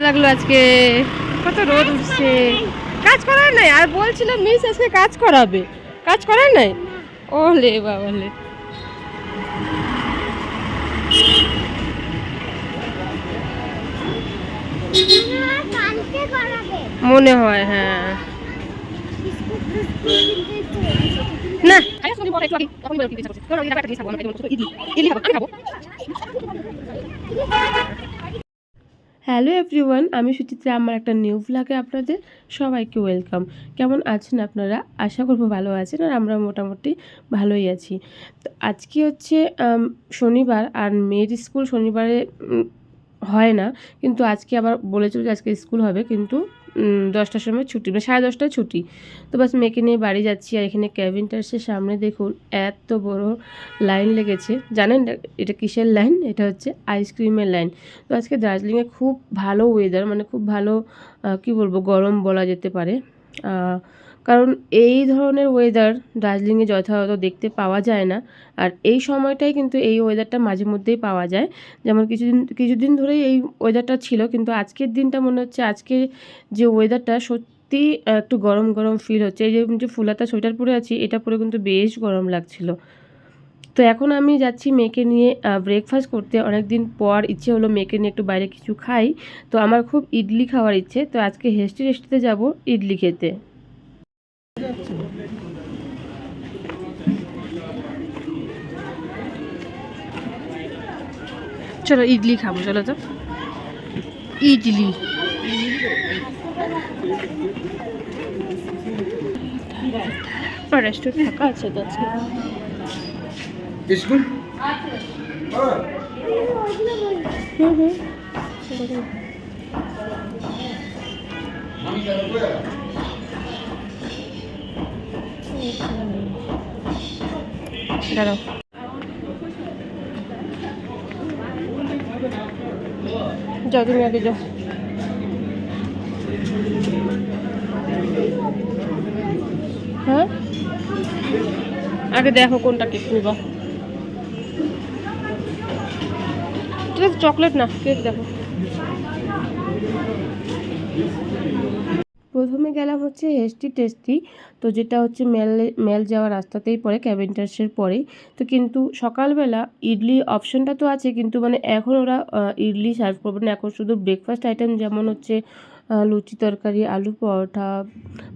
লাগল আজকে। কত রোদ উঠছে। কাজ করার নাই? আর বলছিল মিস, আজকে কাজ করাবে। কাজ করার নাই? ওলে বাবালে মনে হয় হ্যাঁ। না। হ্যালো এভরিওয়ান, আমি সুচিত্রা, আমার একটা নিউ ভ্লগে আপনাদের সবাইকে ওয়েলকাম। কেমন আছেন আপনারা? আশা করব ভালো আছেন আর আমরা মোটামুটি ভালোই আছি। তো আজকে হচ্ছে শনিবার আর মেয়ের স্কুল শনিবারে হয় না। কিন্তু আজকে আবার বলেছিল যে আজকে স্কুল হবে, কিন্তু দশটার সময় ছুটি মানে সাড়ে দশটায় ছুটি। তো বাস মেয়েকে নিয়ে বাড়ি যাচ্ছি আর এখানে ক্যাবিনটার্সের সামনে দেখুন, এত বড় লাইন লেগেছে। জানেন এটা কিসের লাইন এটা হচ্ছে আইসক্রিমের লাইন তো আজকে দার্জিলিংয়ে খুব ভালো ওয়েদার মানে খুব ভালো কি বলব, গরম বলা যেতে পারে। কারণ এই ধরনের ওয়েদার দার্জিলিংয়ে যথাযথ দেখতে পাওয়া যায় না। আর এই সময়টাই কিন্তু এই ওয়েদারটা মাঝে মধ্যেই পাওয়া যায়। যেমন কিছুদিন কিছুদিন ধরেই এই ওয়েদারটা ছিল, কিন্তু আজকের দিনটা মনে হচ্ছে আজকে যে ওয়েদারটা সত্যি একটু গরম গরম ফিল হচ্ছে। এই যে যে ফুলাতা সোয়েটার পরে আছি, এটা পরে কিন্তু বেশ গরম লাগছিল। তো এখন আমি যাচ্ছি মেয়েকে নিয়ে ব্রেকফাস্ট করতে। অনেক দিন পর ইচ্ছে হলো মেয়েকে নিয়ে একটু বাইরে কিছু খাই। তো আমার খুব ইডলি খাওয়ার ইচ্ছে। তো আজকে হেস্টি রেস্টিতে যাব ইডলি খেতে। চলো ইডলি খাব চলো তো। ইডলি। রেস্টুরেন্ট ফাঁকা আছে তো আজকে। হুম হুম। দাঁড়াও। যাও তুমি আগে যাও। হ্যাঁ? আগে দেখো কোনটা কেক নিবা চকলেট না কেক দেখো। প্রথমে গেলাম হচ্ছে হেস্টি টেস্টি তো যেটা হচ্ছে মেল মেল যাওয়ার রাস্তাতেই পড়ে ক্যাবেন্টার্সের পরেই। তো কিন্তু সকালবেলা ইডলি অপশনটা তো আছে, কিন্তু মানে এখন ওরা ইডলি সার্ভ করবে না। এখন শুধু ব্রেকফাস্ট আইটেম যেমন হচ্ছে লুচি তরকারি, আলু পরোটা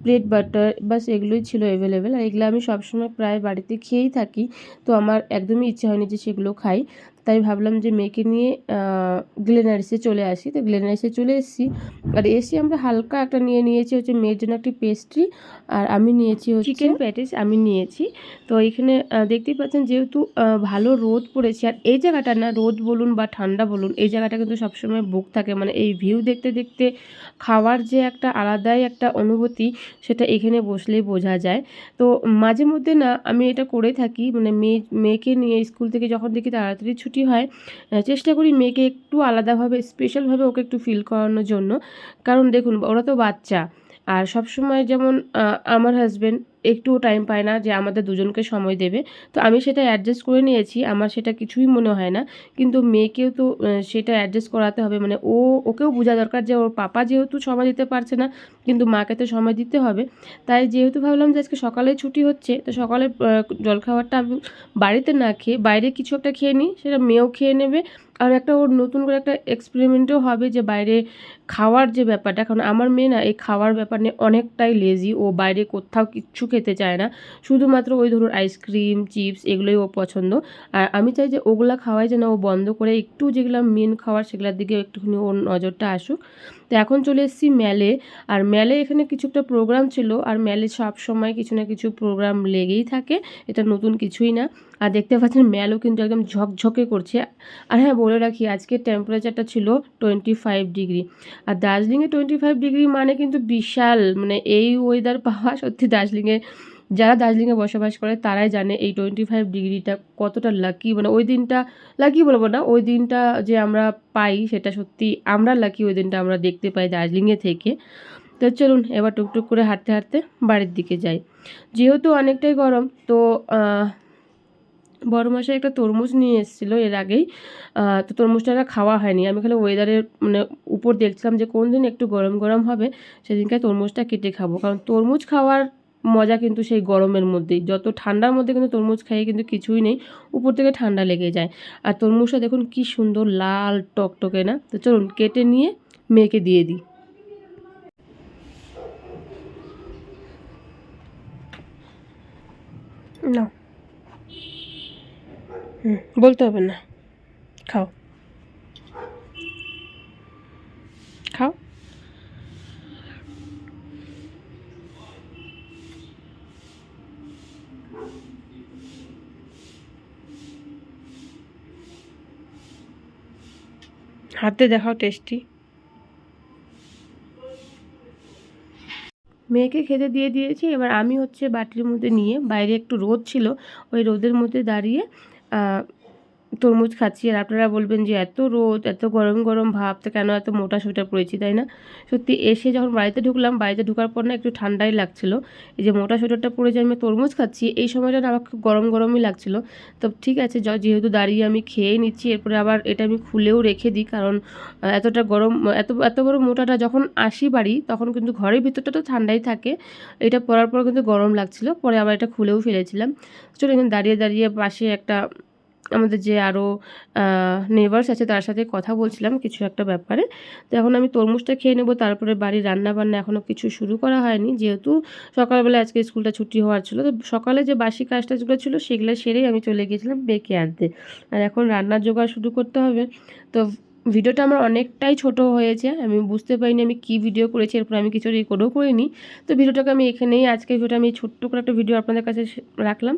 ব্রেড বাটার বাস এগুলোই ছিল অ্যাভেলেবেল আর এগুলো আমি সবসময় প্রায় বাড়িতে খেয়েই থাকি। তো আমার একদমই ইচ্ছে হয়নি যে সেগুলো খাই। তাই ভাবলাম যে মেয়েকে নিয়ে গ্লেনারিসে চলে আসি। তো গ্লেনারিসে চলে এসেছি। আর এসে আমরা হালকা একটা নিয়ে নিয়েছি হচ্ছে মেয়ের জন্য একটি পেস্ট্রি আর আমি নিয়েছি হচ্ছে চিকেন প্যাটিস আমি নিয়েছি। তো এখানে দেখতেই পাচ্ছেন যেহেতু ভালো রোদ পড়েছে। আর এই জায়গাটা না, রোদ বলুন বা ঠান্ডা বলুন, এই জায়গাটা কিন্তু সবসময় বুক থাকে। মানে এই ভিউ দেখতে দেখতে খাওয়ার যে একটা আলাদাই একটা অনুভূতি, সেটা এখানে বসলেই বোঝা যায়। তো মাঝে মধ্যে না, আমি এটা করে থাকি। মানে মেয়ে, মেয়েকে নিয়ে স্কুল থেকে যখন দেখি তাড়াতাড়ি ছুটি হয় চেষ্টা করি মেয়েকে একটু আলাদাভাবে স্পেশালভাবে ওকে একটু ফিল করানোর জন্য। কারণ দেখুন, ওরা তো বাচ্চা। আর সব সময় যেমন আমার হাজবেন্ড একটুও টাইম পায় না যে আমাদের দুজনকে সময় দেবে। তো আমি সেটা অ্যাডজাস্ট করে নিয়েছি, আমার সেটা কিছুই মনে হয় না। কিন্তু মেয়েকেও তো সেটা অ্যাডজাস্ট করাতে হবে। মানে ও, ওকেও বোঝা দরকার যে ওর পাপা যেহেতু সময় দিতে পারছে না, কিন্তু মাকে তো সময় দিতে হবে। তাই যেহেতু ভাবলাম যে আজকে সকালে ছুটি হচ্ছে, তো সকালে জলখাবারটা আমি বাড়িতে না খেয়ে বাইরে কিছু একটা খেয়ে নিই, সেটা মেয়েও খেয়ে নেবে। আর একটা ওর নতুন করে একটা এক্সপেরিমেন্টও হবে যে বাইরে খাওয়ার যে ব্যাপারটা, কারণ আমার মেয়ে না, এই খাওয়ার ব্যাপার নিয়ে অনেকটাই লেজি ও বাইরে কোথাও কিচ্ছু খেতে চায় না। শুধুমাত্র ওই ধরুন আইসক্রিম চিপস এগুলোই ও পছন্দ। আর আমি চাই যে ওগুলা খাওয়াই যেন ও বন্ধ করে একটু যেগুলো মেন খাওয়ার সেগুলোর দিকে একটুখানি ওর নজরটা আসুক। তো এখন চলে এসেছি ম্যালে আর ম্যালে এখানে কিছু একটা প্রোগ্রাম ছিল। আর ম্যালে সব সময় কিছু না কিছু প্রোগ্রাম লেগেই থাকে। এটা নতুন কিছুই না। আর দেখতে পাচ্ছেন ম্যালও কিন্তু একদম ঝকঝকে করছে। আর হ্যাঁ বলে রাখি, আজকের টেম্পারেচারটা ছিল টোয়েন্টি ফাইভ ডিগ্রি আর দার্জিলিংয়ে টোয়েন্টি ফাইভ ডিগ্রি মানে কিন্তু বিশাল। মানে এই ওয়েদার পাওয়া সত্যি দার্জিলিংয়ে যারা দার্জিলিংয়ে বসবাস করে, তারাই জানে এই টোয়েন্টি ফাইভ ডিগ্রিটা কতটা লাকি মানে ওই দিনটা লাকি বলব না, ওই দিনটা যে আমরা পাই, সেটা সত্যি আমরা লাকি ওই দিনটা আমরা দেখতে পাই দার্জিলিংয়ে থেকে। তো চলুন, এবার টুকটুক করে হাঁটতে হাঁটতে বাড়ির দিকে যাই। যেহেতু অনেকটাই গরম, তো বড় মশাই একটা তরমুজ নিয়ে এসেছিল এর আগেই। তো তরমুজটা খাওয়া হয়নি। আমি খালি ওয়েদারের মানে উপর দেখছিলাম যে কোন দিন একটু গরম গরম হবে, সেদিনকে তরমুজটা কেটে খাব। কারণ তরমুজ খাওয়ার মজা কিন্তু সেই গরমের মধ্যেই। যত ঠান্ডার মধ্যে কিন্তু তরমুজ খাইয়ে কিন্তু কিছুই নেই, উপর থেকে ঠান্ডা লেগে যায়। আর তরমুজটা দেখুন কি সুন্দর লাল টকটকে না? তো চলুন কেটে নিয়ে মেয়েকে দিয়ে দিই। না বলতে হবে না। খাও। হাতে দেখাও টেস্টি। মেয়েকে খেতে দিয়ে দিয়েছি, এবার আমি হচ্ছে বাটির মধ্যে নিয়ে, বাইরে একটু রোদ ছিল, ওই রোদের মধ্যে দাঁড়িয়ে তরমুজ খাচ্ছি আর আপনারা বলবেন যে এত রোদ, এত গরম গরম ভাব, তো কেন এত মোটা সোয়েটার পরেছি তাই না? সত্যি এসে যখন বাড়িতে ঢুকলাম, বাড়িতে ঢোকার পর না একটু ঠান্ডাই লাগছিল। এই যে মোটা সোয়েটারটা পরে যে আমি তরমুজ খাচ্ছি, এই সময়টা আমার খুব গরম, গরমই লাগছিল। তো ঠিক আছে যেহেতু দাঁড়িয়ে আমি খেয়ে নিচ্ছি, এরপরে আবার এটা আমি খুলেও রেখে দিই, কারণ এতটা গরম, এত এত বড় মোটাটা যখন আসি বাড়ি, তখন কিন্তু ঘরের ভিতরটা তো ঠান্ডাই থাকে। এটা পরার পর কিন্তু গরম লাগছিল, পরে আবার এটা খুলেও ফেলেছিলাম। চলো এখানে দাঁড়িয়ে দাঁড়িয়ে পাশে একটা আমাদের যে আরও নেবার্স আছে তার সাথে কথা বলছিলাম কিছু একটা ব্যাপারে। তো এখন আমি তরমুজটা খেয়ে নেব, তারপরে বাড়ির রান্না বান্না এখনও কিছু শুরু করা হয়নি। যেহেতু সকালবেলা আজকে স্কুলটা ছুটি হওয়ার ছিল, তো সকালে যে বাসি কাজটা যেগুলো ছিল সেগুলো সেরেই আমি চলে গিয়েছিলাম বেঁকে আনতে। আর এখন রান্নার জোগাড় শুরু করতে হবে। তো ভিডিওটা আমার অনেকটাই ছোট হয়েছে, আমি বুঝতে পারিনি আমি কি ভিডিও করেছি, এরপর আমি কিছু রেকর্ডও করিনি। তো ভিডিওটাকে আমি এখানেই, আজকে ভিডিওটা আমি ছোট্ট করে একটা ভিডিও আপনাদের কাছে রাখলাম।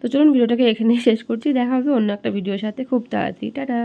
তো চলুন ভিডিওটাকে এখানেই শেষ করছি, দেখা হবে অন্য একটা ভিডিওর সাথে, খুব তাড়াতাড়ি, টাটা।